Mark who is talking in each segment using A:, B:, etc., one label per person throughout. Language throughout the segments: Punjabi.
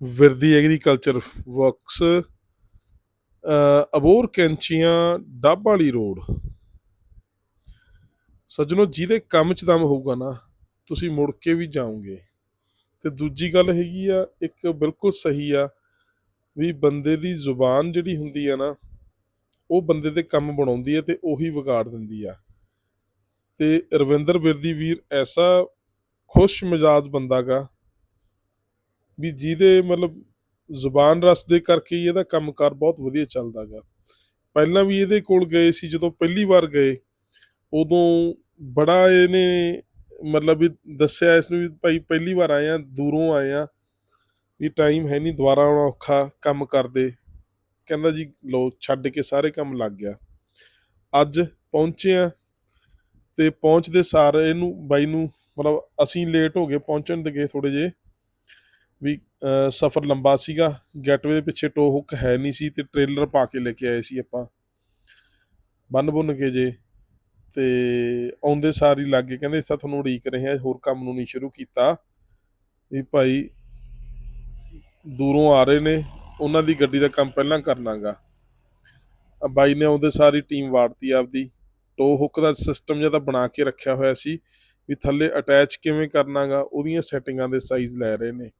A: Virdi agriculture works Abohar Kainchian, Dabwali road. ਸੱਜਣੋ, ਜਿਹਦੇ ਕੰਮ 'ਚ ਦਮ ਹੋਊਗਾ ਨਾ, ਤੁਸੀਂ ਮੁੜ ਕੇ ਵੀ ਜਾਓਗੇ। ਤੇ ਦੂਜੀ ਗੱਲ ਹੈਗੀ ਆ, ਇੱਕ ਬਿਲਕੁਲ ਸਹੀ ਆ, ਵੀ ਬੰਦੇ ਦੀ ਜ਼ੁਬਾਨ ਜਿਹੜੀ ਹੁੰਦੀ ਆ ਨਾ, ਉਹ ਬੰਦੇ ਦੇ ਕੰਮ ਬਣਾਉਂਦੀ ਹੈ ਤੇ ਉਹੀ ਵਿਗਾੜ ਦਿੰਦੀ ਆ। ਤੇ ਰਵਿੰਦਰ ਬਿਰਦੀ ਵੀਰ ਐਸਾ ਖੁਸ਼ ਮਿਜਾਜ ਬੰਦਾ ਗਾ ਵੀ ਜਿਹਦੇ ਮਤਲਬ ਜ਼ੁਬਾਨ ਰਸ ਦੇ ਕਰਕੇ ਹੀ ਇਹਦਾ ਕੰਮਕਾਰ ਬਹੁਤ ਵਧੀਆ ਚੱਲਦਾ ਗਾ। ਪਹਿਲਾਂ ਵੀ ਇਹਦੇ ਕੋਲ ਗਏ ਸੀ, ਜਦੋਂ ਪਹਿਲੀ ਵਾਰ ਗਏ, ਉਦੋਂ ਬੜਾ ਇਹਨੇ ਮਤਲਬ ਵੀ ਦੱਸਿਆ ਇਸ ਨੂੰ ਵੀ ਭਾਈ ਪਹਿਲੀ ਵਾਰ ਆਏ ਆ, ਦੂਰੋਂ ਆਏ ਆ, ਵੀ ਟਾਈਮ ਹੈ ਨਹੀਂ ਦੁਬਾਰਾ ਆਉਣਾ ਔਖਾ, ਕੰਮ ਕਰਦੇ। ਕਹਿੰਦਾ ਜੀ ਲੋ ਛੱਡ ਕੇ ਸਾਰੇ ਕੰਮ ਲੱਗ ਗਿਆ। ਅੱਜ ਪਹੁੰਚੇ ਆ ਤੇ ਪਹੁੰਚਦੇ ਸਾਰ ਇਹਨੂੰ, ਬਾਈ ਨੂੰ, ਮਤਲਬ ਅਸੀਂ ਲੇਟ ਹੋ ਗਏ, ਪਹੁੰਚਣ ਦੇ ਗਏ ਥੋੜੇ ਜੇ ਵੀ ਸਫ਼ਰ ਲੰਬਾ ਸੀਗਾ ਗੈਟਵੇ ਦੇ ਪਿੱਛੇ ਟੋ ਹੁੱਕ ਹੈ ਨਹੀਂ ਸੀ ਤੇ ਟ੍ਰੇਲਰ ਪਾ ਕੇ ਲੈ ਕੇ ਆਏ ਸੀ ਆਪਾਂ। ਬੰਨ ਬੁੰਨ ਕੇ ਜੇ। ਤੇ ਆਉਂਦੇ ਸਾਰੀ ਹੀ ਲੱਗੇ ਕਹਿੰਦੇ ਇੱਥੇ ਤੁਹਾਨੂੰ ਉਡੀਕ ਰਹੇ ਆ ਹੋਰ ਕੰਮ ਨੂੰ ਨਹੀਂ ਸ਼ੁਰੂ ਕੀਤਾ। ਵੀ ਭਾਈ, ਦੂਰੋਂ ਆ ਰਹੇ ਨੇ, ਉਹਨਾਂ ਦੀ ਗੱਡੀ ਦਾ ਕੰਮ ਪਹਿਲਾਂ ਕਰਨਾਗਾ। ਆ ਬਾਈ ਨੇ ਆਉਂਦੇ ਸਾਰੀ ਟੀਮ ਵਾੜਤੀ ਆਪਦੀ। ਟੋ ਹੁੱਕ ਦਾ ਸਿਸਟਮ ਜਿਹਾ ਤਾਂ ਬਣਾ ਕੇ ਰੱਖਿਆ ਹੋਇਆ ਸੀ, ਵੀ ਥੱਲੇ ਅਟੈਚ ਕਿਵੇਂ ਕਰਨਾਗਾ, ਉਹਦੀਆਂ ਸੈਟਿੰਗਾਂ ਦੇ ਸਾਈਜ਼ ਲੈ ਰਹੇ ਨੇ।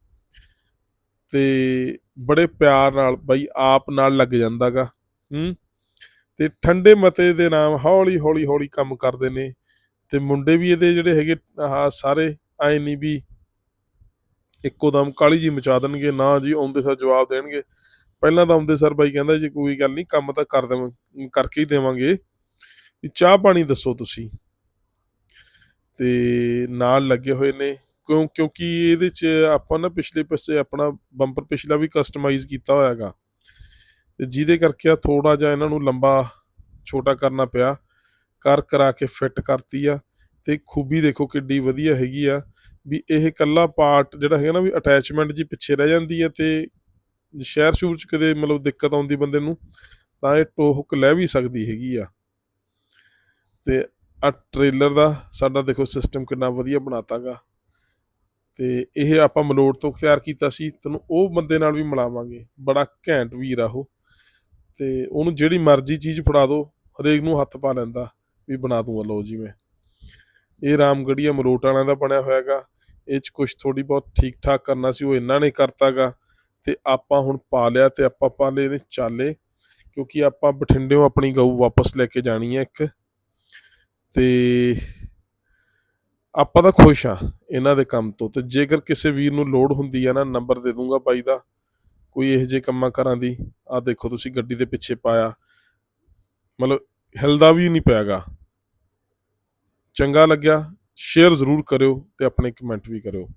A: ਤੇ ਬੜੇ ਪਿਆਰ ਨਾਲ ਬਾਈ ਆਪ ਨਾਲ ਲੱਗ ਜਾਂਦਾਗਾ, ਹੂੰ? ਤੇ ਠੰਡੇ ਮਤੇ ਦੇ ਨਾਮ ਹੌਲੀ ਹੌਲੀ ਹੌਲੀ ਕੰਮ ਕਰਦੇ ਨੇ ਤੇ ਮੁੰਡੇ ਵੀ ਇਹਦੇ ਜਿਹੜੇ ਹੈਗੇ ਆਹ ਸਾਰੇ ਐ ਨਹੀਂ ਵੀ ਇੱਕੋ ਦਮ ਕਾਲੀ ਜੀ ਮਚਾ ਦੇਣਗੇ, ਨਾ ਜੀ ਆਉਂਦੇ ਸਰ ਜਵਾਬ ਦੇਣਗੇ। ਪਹਿਲਾਂ ਤਾਂ ਆਉਂਦੇ ਸਰ ਬਾਈ ਕਹਿੰਦਾ ਜੀ ਕੋਈ ਗੱਲ ਨਹੀਂ ਕੰਮ ਤਾਂ ਕਰ ਦੇਵਾਂ, ਕਰਕੇ ਹੀ ਦੇਵਾਂਗੇ। ਵੀ ਚਾਹ ਪਾਣੀ ਦੱਸੋ ਤੁਸੀਂ। ਤੇ ਨਾਲ ਲੱਗੇ ਹੋਏ ਨੇ ਕਿਉਂ, ਕਿਉਂਕਿ ਇਹਦੇ ਚ ਆਪਾਂ ਨਾ ਪਿਛਲੇ ਪਾਸੇ ਆਪਣਾ ਬੰਪਰ ਪਿਛਲਾ ਵੀ ਕਸਟਮਾਈਜ਼ ਕੀਤਾ ਹੋਇਆਗਾ ਤੇ ਜਿਹਦੇ ਕਰਕੇ ਆ ਥੋੜਾ ਜਿਹਾ ਇਹਨਾਂ ਨੂੰ ਲੰਬਾ ਛੋਟਾ ਕਰਨਾ ਪਿਆ। ਕਰ ਕਰਾ ਕੇ ਫਿੱਟ ਕਰਤੀ ਆ। ਤੇ ਖੂਬੀ ਦੇਖੋ ਕਿੱਡੀ ਵਧੀਆ ਹੈਗੀ ਆ ਵੀ ਇਹ ਕੱਲਾ ਪਾਰਟ ਜਿਹੜਾ ਹੈਗਾ ਨਾ ਵੀ ਅਟੈਚਮੈਂਟ ਜੀ ਪਿੱਛੇ ਰਹਿ ਜਾਂਦੀ ਹੈ ਤੇ ਸ਼ਹਿਰ ਸ਼ੂਰ ਚ ਕਦੇ ਮਤਲਬ ਦਿੱਕਤ ਆਉਂਦੀ ਬੰਦੇ ਨੂੰ, ਤਾਂ ਇਹ ਟੋ ਹੁੱਕ ਲੈ ਵੀ ਸਕਦੀ ਹੈਗੀ ਆ। ਤੇ ਆ ਟ੍ਰੇਲਰ ਦਾ ਸਾਡਾ ਦੇਖੋ ਸਿਸਟਮ ਕਿੰਨਾ ਵਧੀਆ ਬਣਾਤਾਗਾ ਤੇ ਇਹ ਆਪਾਂ ਮਲੋੜ ਤੋਂ ਤਿਆਰ ਕੀਤਾ ਸੀ, ਤੈਨੂੰ ਉਹ ਬੰਦੇ ਨਾਲ ਵੀ ਮਿਲਾਵਾਂਗੇ। ਬੜਾ ਘੈਂਟ ਵੀਰ ਆ ਉਹ। ਤੇ ਉਹਨੂੰ ਜਿਹੜੀ ਮਰਜ਼ੀ ਚੀਜ਼ ਫੜਾ ਦੋ, ਹਰੇਕ ਨੂੰ ਹੱਥ ਪਾ ਲੈਂਦਾ ਵੀ ਬਣਾ ਦੂੰਗਾ, ਲਓ ਜੀ ਮੈਂ। ਇਹ ਰਾਮਗੜੀਆ ਮਲੋਟ ਵਾਲਿਆਂ ਦਾ ਬਣਿਆ ਹੋਇਆਗਾ। ਇਹ ਚ ਕੁਝ ਥੋੜੀ ਬਹੁਤ ਠੀਕ ਠਾਕ ਕਰਨਾ ਸੀ, ਉਹ ਇਹਨਾਂ ਨੇ ਕਰਤਾਗਾ। ਤੇ ਆਪਾਂ ਹੁਣ ਪਾ ਲਿਆ ਤੇ ਆਪਾਂ ਪਾ ਲਏ ਨੇ ਚਾਲੇ, ਕਿਉਂਕਿ ਆਪਾਂ ਬਠਿੰਡਿਓਂ ਆਪਣੀ ਗਊ ਵਾਪਸ ਲੈ ਕੇ ਜਾਣੀ ਹੈ ਇੱਕ। ਤੇ ਆਪਾਂ ਤਾਂ ਖੁਸ਼ ਆ ਇਹਨਾਂ ਦੇ ਕੰਮ ਤੋਂ ਤੇ ਜੇਕਰ ਕਿਸੇ ਵੀਰ ਨੂੰ ਲੋੜ ਹੁੰਦੀ ਆ ਨਾ, ਨੰਬਰ ਦੇ ਦੂੰਗਾ ਬਾਈ ਦਾ। ਕੋਈ ਇਹੋ ਜਿਹੇ ਕੰਮਾਂ ਕਰਾਂ ਦੀ ਆ ਦੇਖੋ ਤੁਸੀਂ ਗੱਡੀ ਦੇ ਪਿੱਛੇ ਪਾਇਆ। ਮਤਲਬ ਹਿਲਦਾ ਵੀ ਨਹੀਂ ਪਿਆਗਾ। ਚੰਗਾ ਲੱਗਿਆ, ਸ਼ੇਅਰ ਜ਼ਰੂਰ ਕਰਿਓ ਤੇ ਆਪਣੇ ਕਮੈਂਟ ਵੀ ਕਰਿਓ।